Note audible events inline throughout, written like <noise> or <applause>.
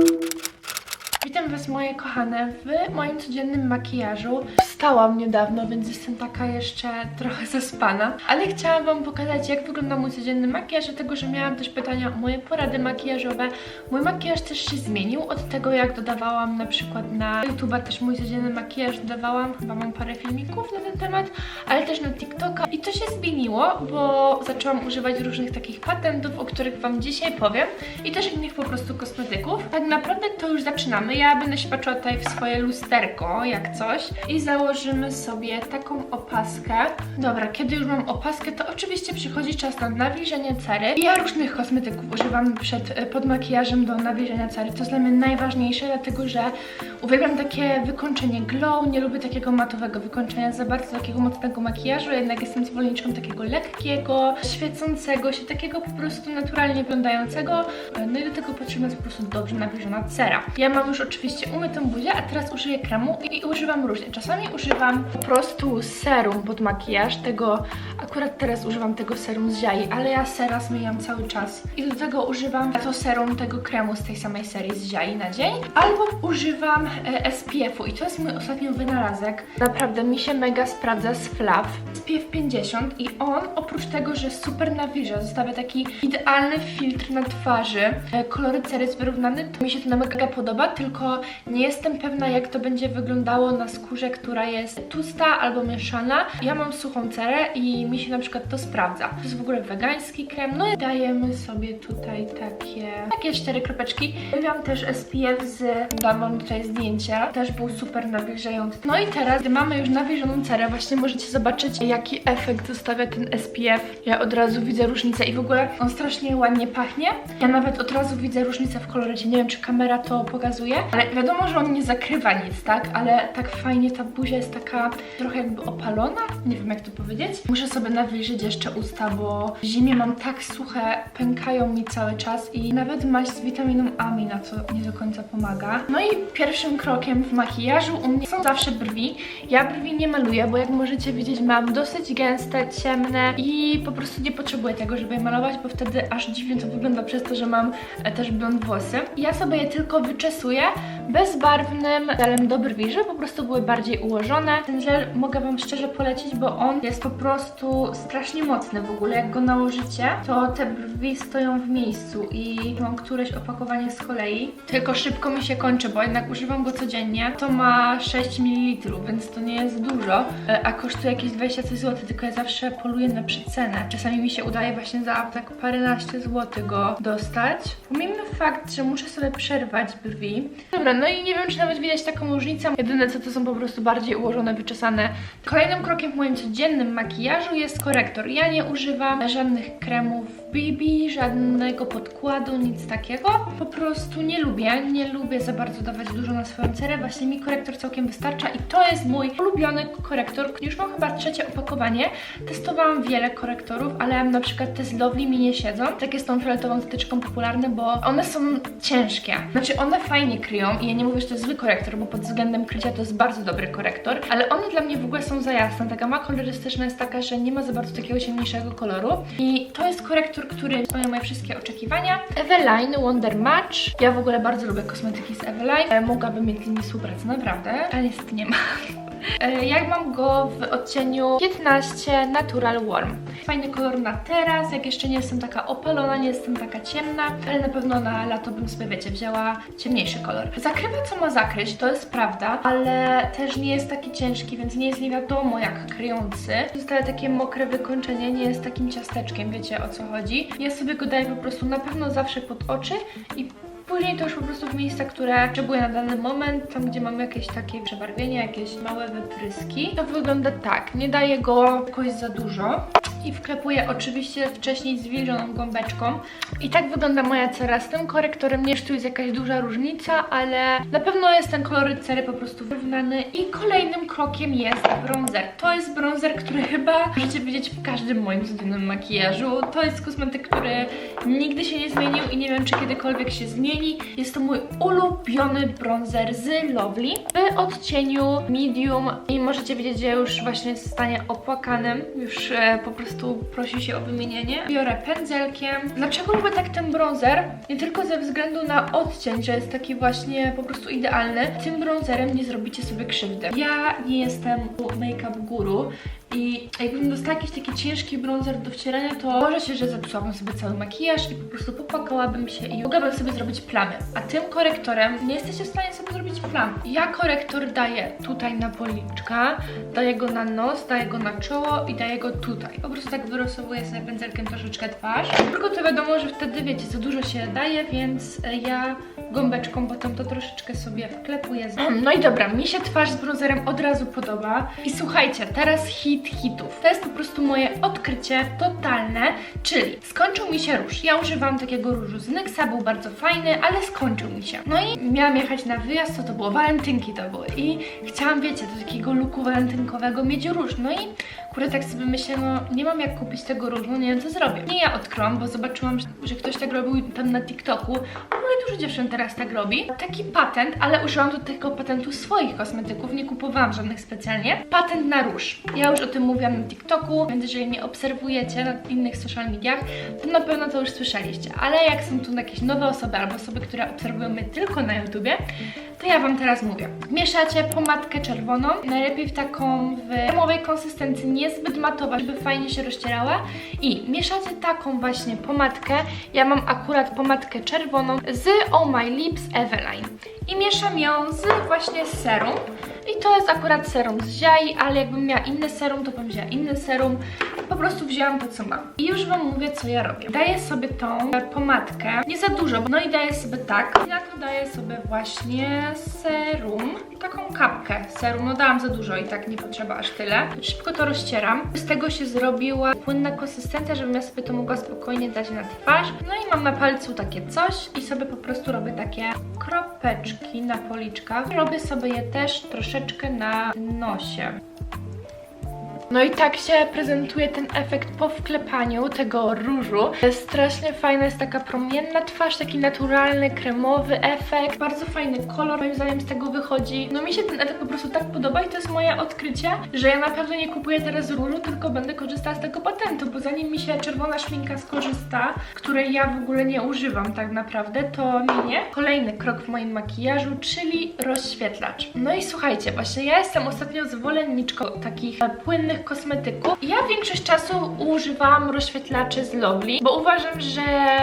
Thank you. Was moje kochane w moim codziennym makijażu. Wstałam niedawno, więc jestem taka jeszcze trochę zaspana, ale chciałam Wam pokazać jak wygląda mój codzienny makijaż, dlatego że miałam też pytania o moje porady makijażowe. Mój makijaż też się zmienił od tego jak dodawałam na przykład na YouTube'a też mój codzienny makijaż dodawałam, chyba mam parę filmików na ten temat, ale też na TikToka i to się zmieniło, bo zaczęłam używać różnych takich patentów, o których Wam dzisiaj powiem i też innych po prostu kosmetyków. Tak naprawdę to już zaczynamy. Ja będę się patrzyła tutaj w swoje lusterko, jak coś i założymy sobie taką opaskę. Dobra, kiedy już mam opaskę, to oczywiście przychodzi czas na nawilżenie cery. Ja różnych kosmetyków używam przed, e, pod makijażem do nawilżenia cery. To jest dla mnie najważniejsze, dlatego że uwielbiam takie wykończenie glow, nie lubię takiego matowego wykończenia za bardzo takiego mocnego makijażu, jednak jestem zwolenniczką takiego lekkiego, świecącego się, takiego po prostu naturalnie wyglądającego. E, No i do tego potrzebna jest po prostu dobrze nawilżona cera. Ja mam już oczywiście umytą buzię, a teraz użyję kremu i używam różnie. Czasami używam po prostu serum pod makijaż, tego akurat teraz używam tego serum z ziai, ale ja sera zmyjam cały czas. I do tego używam to serum tego kremu z tej samej serii z ziai na dzień, albo używam e, SPF-u i to jest mój ostatni wynalazek. Naprawdę mi się mega sprawdza z Flav. SPF 50 i on oprócz tego, że super nawilża, zostawia taki idealny filtr na twarzy, e, kolory cery jest wyrównany, to mi się to mega podoba, tylko nie jestem pewna jak to będzie wyglądało na skórze, która jest tłusta albo mieszana. Ja mam suchą cerę i mi się na przykład to sprawdza. To jest w ogóle wegański krem, no i dajemy sobie tutaj takie, takie cztery kropeczki. Miałam też SPF z, dam wam tutaj zdjęcia, też był super nawilżający. No i teraz, gdy mamy już nawilżoną cerę, właśnie możecie zobaczyć jaki efekt zostawia ten SPF. Ja od razu widzę różnicę i w ogóle on strasznie ładnie pachnie. Ja nawet od razu widzę różnicę w kolorecie. Nie wiem, czy kamera to pokazuje, ale wiadomo, że on nie zakrywa nic, tak? Ale tak fajnie ta buzia jest taka trochę jakby opalona. Nie wiem, jak to powiedzieć. Muszę sobie nawilżyć jeszcze usta, bo w zimie mam tak suche, pękają mi cały czas i nawet maść z witaminą A mi na to nie do końca pomaga. No i pierwszym krokiem w makijażu u mnie są zawsze brwi. Ja brwi nie maluję, bo jak możecie widzieć, mam dosyć gęste, ciemne i po prostu nie potrzebuję tego, żeby je malować, bo wtedy aż dziwnie to wygląda przez to, że mam e, też blond włosy. Ja sobie je tylko wyczesuję bezbarwnym żelem do brwi, żeby po prostu były bardziej ułożone. Ten żel mogę Wam szczerze polecić, bo on jest po prostu strasznie mocny w ogóle. Jak go nałożycie, to te brwi stoją w miejscu i mam któreś opakowanie z kolei. Tylko szybko mi się kończy, bo jednak używam go codziennie. To ma 6 ml, więc to nie jest dużo, e, a kosztuje jakieś 20 coś zł, tylko ja zawsze poluję na przecenę. Czasami mi się udaje właśnie za tak paręnaście złotych go dostać. Pomijmy fakt, że muszę sobie przerwać brwi. Dobra, no i nie wiem, czy nawet widać taką różnicę. Jedyne co to są po prostu bardziej ułożone, wyczesane. Kolejnym krokiem w moim codziennym makijażu jest korektor. Ja nie używam żadnych kremów BB, żadnego podkładu, nic takiego. Po prostu nie lubię, nie lubię za bardzo dawać dużo na swoją cerę. Właśnie mi korektor całkiem wystarcza i to jest mój ulubiony korektor. Już mam chyba trzecie opakowanie. Testowałam wiele korektorów, ale na przykład te z Lovely mi nie siedzą. Takie z tą fioletową zatyczką popularne, bo one są ciężkie. Znaczy one fajnie kryją i ja nie mówię, że to jest zły korektor, bo pod względem krycia to jest bardzo dobry korektor, ale one dla mnie w ogóle są za jasne. Ta gama kolorystyczna jest taka, że nie ma za bardzo takiego ciemniejszego koloru i to jest korektor, który spełnia moje wszystkie oczekiwania. Eveline Wonder Match. Ja w ogóle bardzo lubię kosmetyki z Eveline. E, Mogłabym mieć z nimi współpracę, naprawdę, ale niestety nie ma. <laughs> E, Jak mam go w odcieniu 15 Natural Warm. Fajny kolor na teraz, jak jeszcze nie jestem taka opalona, nie jestem taka ciemna, ale na pewno na lato bym sobie, wiecie, wzięła ciemniejszy kolor. Zakrywa co ma zakryć, to jest prawda, ale też nie jest taki ciężki, więc nie jest nie wiadomo jak kryjący. Zostaje takie mokre wykończenie, nie jest takim ciasteczkiem, wiecie o co chodzi. Ja sobie go daję po prostu na pewno zawsze pod oczy i Później to już po prostu w miejsca, które potrzebuję na dany moment, tam gdzie mam jakieś takie przebarwienie, jakieś małe wypryski. To wygląda tak, nie daję go jakoś za dużo i wklepuję oczywiście wcześniej zwilżoną gąbeczką. I tak wygląda moja cera z tym korektorem. Nie, tu jest jakaś duża różnica, ale na pewno jest ten koloryt cery po prostu wyrównany. I kolejnym krokiem jest bronzer. To jest bronzer, który chyba możecie widzieć w każdym moim codziennym makijażu. To jest kosmetyk, który nigdy się nie zmienił i nie wiem, czy kiedykolwiek się zmieni. Jest to mój ulubiony bronzer z Lovely w odcieniu medium i możecie widzieć, że już właśnie jest w stanie opłakanym. Już e, po prostu prostu prosi się o wymienienie. Biorę pędzelkiem. Dlaczego lubię tak ten bronzer? Nie tylko ze względu na odcień, że jest taki właśnie po prostu idealny. Tym bronzerem nie zrobicie sobie krzywdy. Ja nie jestem make-up guru i jakbym dostała jakiś taki ciężki bronzer do wcierania, to może się, że zepsułabym sobie cały makijaż i po prostu popłakałabym się i mogłabym sobie zrobić plamy. A tym korektorem nie jesteście w stanie sobie zrobić plam. Ja korektor daję tutaj na policzka, daję go na nos, daję go na czoło i daję go tutaj. Po prostu tak wyrysowuję sobie pędzelkiem troszeczkę twarz. Tylko to wiadomo, że wtedy wiecie, za dużo się daje, więc e, ja gąbeczką potem to troszeczkę sobie wklepuję. No i dobra, mi się twarz z bronzerem od razu podoba. I słuchajcie, teraz hit hitów. To jest po prostu moje odkrycie totalne, czyli skończył mi się róż. Ja używam takiego różu z Nyxa, był bardzo fajny, ale skończył mi się. No i miałam jechać na wyjazd, co to było? Walentynki to były. I chciałam, wiecie, do takiego luku walentynkowego mieć róż. No i kurde, tak sobie myślę, no nie mam jak kupić tego różu, nie wiem co zrobię. Nie ja odkryłam, bo zobaczyłam, że ktoś tak robił tam na TikToku. Dużo dziewczyn teraz tak robi. Taki patent, ale użyłam do tego patentu swoich kosmetyków, nie kupowałam żadnych specjalnie. Patent na róż. Ja już o tym mówiłam na TikToku, więc jeżeli mnie obserwujecie na innych social mediach, to na pewno to już słyszeliście. Ale jak są tu jakieś nowe osoby albo osoby, które obserwują mnie tylko na YouTubie, to ja Wam teraz mówię. Mieszacie pomadkę czerwoną, najlepiej w taką w kremowej konsystencji, niezbyt matowa, żeby fajnie się rozcierała i mieszacie taką właśnie pomadkę, ja mam akurat pomadkę czerwoną z Oh My Lips Eveline i mieszam ją z właśnie serum i to jest akurat serum z ziai, ale jakbym miała inne serum, to bym wzięła inny serum. Prostu wzięłam to, co mam. I już Wam mówię, co ja robię. Daję sobie tą pomadkę, nie za dużo, no i daję sobie tak. I na to daję sobie właśnie serum, taką kapkę serum. No dałam za dużo i tak nie potrzeba aż tyle. Szybko to rozcieram. Z tego się zrobiła płynna konsystencja, żebym ja sobie to mogła spokojnie dać na twarz. No i mam na palcu takie coś i sobie po prostu robię takie kropeczki na policzkach. Robię sobie je też troszeczkę na nosie. No i tak się prezentuje ten efekt po wklepaniu tego różu. Strasznie fajna, jest taka promienna twarz, taki naturalny, kremowy efekt. Bardzo fajny kolor, moim zdaniem z tego wychodzi. No mi się ten efekt po prostu tak podoba i to jest moje odkrycie, że ja naprawdę nie kupuję teraz różu, tylko będę korzystała z tego patentu, bo zanim mi się czerwona szminka skorzysta, której ja w ogóle nie używam tak naprawdę, to minie kolejny krok w moim makijażu, czyli rozświetlacz. No i słuchajcie, właśnie ja jestem ostatnio zwolenniczką takich e, kosmetyków. Ja większość czasu używałam rozświetlaczy z Lovely, bo uważam, że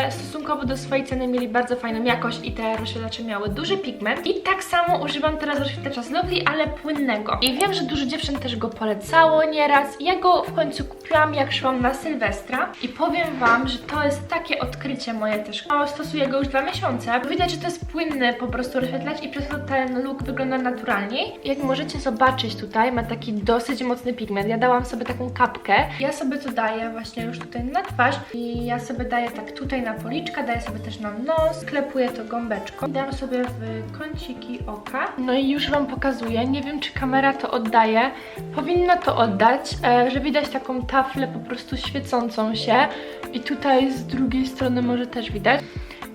stosunkowo do swojej ceny mieli bardzo fajną jakość i te rozświetlacze miały duży pigment. I tak samo używam teraz rozświetlacza z Lovely, ale płynnego. I wiem, że dużo dziewczyn też go polecało nieraz. Ja go w końcu kupiłam, jak szłam na Sylwestra i powiem Wam, że to jest takie odkrycie moje też. No, stosuję go już dwa miesiące. Widać, że to jest płynny po prostu rozświetlacz i przez to ten look wygląda naturalniej. Jak możecie zobaczyć tutaj, ma taki dosyć mocny pigment. Ja dałam sobie taką kapkę. Ja sobie to daję właśnie już tutaj na twarz i ja sobie daję tak tutaj na policzkę, daję sobie też na nos, klepuję to gąbeczką. Dam sobie w kąciki oka. No i już Wam pokazuję. Nie wiem, czy kamera to oddaje. Powinna to oddać, e, że widać taką taflę po prostu świecącą się. I tutaj z drugiej strony może też widać.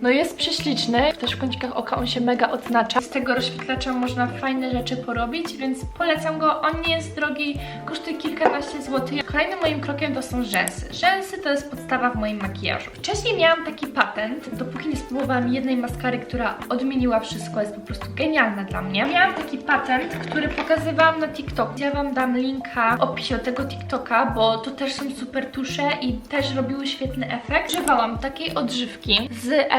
No jest prześliczny, też w kącikach oka on się mega odznacza. Z tego rozświetlacza można fajne rzeczy porobić, więc polecam go. On nie jest drogi, kosztuje kilkanaście złotych. Kolejnym moim krokiem to są rzęsy. Rzęsy to jest podstawa w moim makijażu. Wcześniej miałam taki patent, dopóki nie spróbowałam jednej maskary, która odmieniła wszystko, jest po prostu genialna dla mnie. Miałam taki patent, który pokazywałam na TikTok. Ja Wam dam linka w opisie tego TikToka, bo to też są super tusze i też robiły świetny efekt. Używałam takiej odżywki z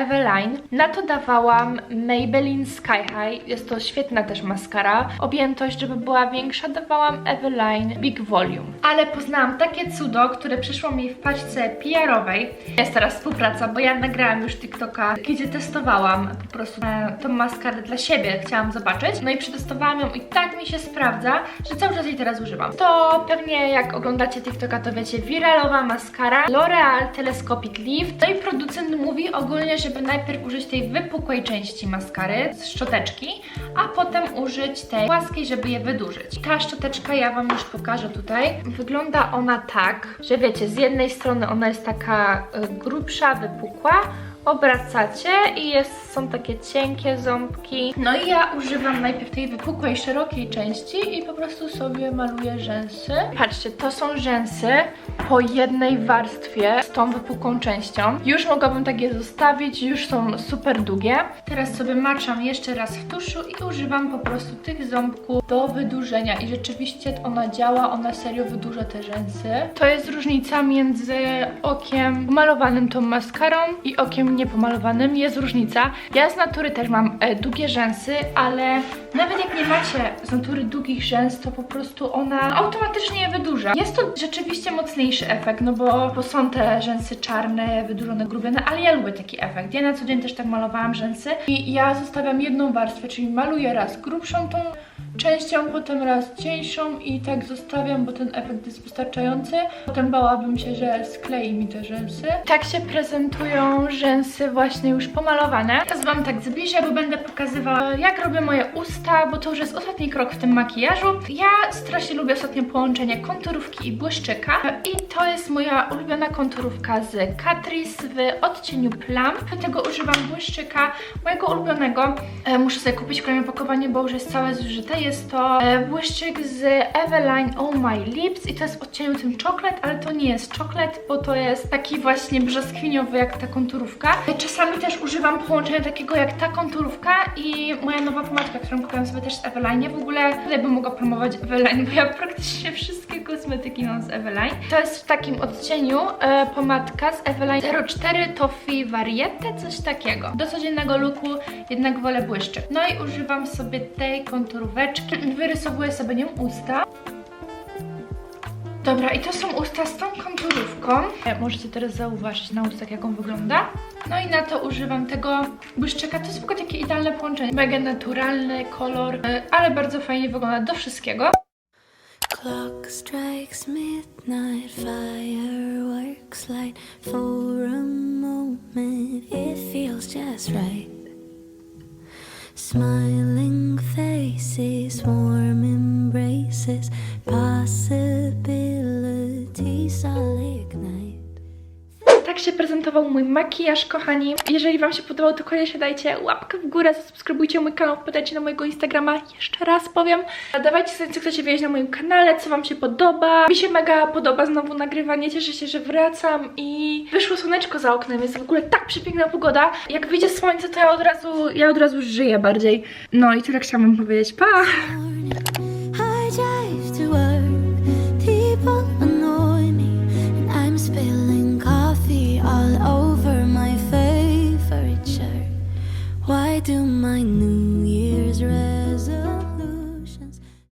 Na to dawałam Maybelline Sky High. Jest to świetna też maskara. Objętość, żeby była większa, dawałam Eveline Big Volume. Ale poznałam takie cudo, które przyszło mi w paczce PR-owej. Jest teraz współpraca, bo ja nagrałam już TikToka, gdzie testowałam po prostu e, tą maskarę dla siebie. Chciałam zobaczyć. No i przetestowałam ją i tak mi się sprawdza, że cały czas jej teraz używam. To pewnie jak oglądacie TikToka, to wiecie, wiralowa maskara L'Oreal Telescopic Lift. No i producent mówi ogólnie, żeby najpierw użyć tej wypukłej części maskary z szczoteczki, a potem użyć tej płaskiej, żeby je wydłużyć. Ta szczoteczka, ja Wam już pokażę tutaj. Wygląda ona tak, że wiecie, z jednej strony ona jest taka y, grubsza, wypukła, obracacie i jest, są takie cienkie ząbki. No i ja używam najpierw tej wypukłej, szerokiej części i po prostu sobie maluję rzęsy. Patrzcie, to są rzęsy po jednej warstwie z tą wypukłą częścią. Już mogłabym takie zostawić, już są super długie. Teraz sobie maczam jeszcze raz w tuszu i używam po prostu tych ząbków do wydłużenia i rzeczywiście ona działa, ona serio wydłuża te rzęsy. To jest różnica między okiem pomalowanym tą maskarą i okiem niepomalowanym. Jest różnica. Ja z natury też mam e, długie rzęsy, ale nawet jak nie macie z natury długich rzęs, to po prostu ona automatycznie je wydłuża. Jest to rzeczywiście mocniejszy efekt, no bo, bo są te rzęsy czarne, wydłużone, grubione, ale ja lubię taki efekt. Ja na co dzień też tak malowałam rzęsy i ja zostawiam jedną warstwę, czyli maluję raz grubszą tą częścią, potem raz cieńszą i tak zostawiam, bo ten efekt jest wystarczający. Potem bałabym się, że sklei mi te rzęsy. Tak się prezentują rzęsy właśnie już pomalowane. Teraz wam tak zbliżę, bo będę pokazywała jak robię moje usta, bo to już jest ostatni krok w tym makijażu. Ja strasznie lubię ostatnio połączenie konturówki i błyszczyka i to jest moja ulubiona konturówka z Catrice w odcieniu Plum. Do tego używam błyszczyka mojego ulubionego. E, muszę sobie kupić kolejne opakowanie, bo już jest całe zużyte. Jest to e, błyszczyk z Eveline Oh My Lips i to jest w odcieniu tym czoklet, ale to nie jest czoklet, bo to jest taki właśnie brzoskwiniowy jak ta konturówka. Czasami też używam połączenia takiego jak ta konturówka i moja nowa pomadka, którą kupiłam sobie też z Eveline. W ogóle tutaj bym mogła promować Eveline, bo ja praktycznie wszystkie kosmetyki mam z Eveline. To jest w takim odcieniu e, pomadka z Eveline 04 Toffee Variette, coś takiego. Do codziennego looku jednak wolę błyszczyk. No i używam sobie tej konturóweczki. Wyrysowuję sobie nią usta. Dobra, i to są usta z tą konturówką. E, Możecie teraz zauważyć na ustach, jak on wygląda. No i na to używam tego błyszczyka. To jest w ogóle takie idealne połączenie. Mega naturalny kolor, e, ale bardzo fajnie wygląda do wszystkiego. Clock strikes midnight, fireworks light. For a moment, it feels just right. Smiling prezentował mój makijaż, kochani. Jeżeli Wam się podobał, to koniecznie dajcie łapkę w górę, zasubskrybujcie mój kanał, wpadajcie na mojego Instagrama. Jeszcze raz powiem. Dawajcie sobie, co chcecie wiedzieć na moim kanale, co Wam się podoba. Mi się mega podoba znowu nagrywanie, cieszę się, że wracam i wyszło słoneczko za oknem, jest w ogóle tak przepiękna pogoda. Jak wyjdzie słońce, to ja od razu, ja od razu żyję bardziej. No i tyle chciałam powiedzieć. Pa!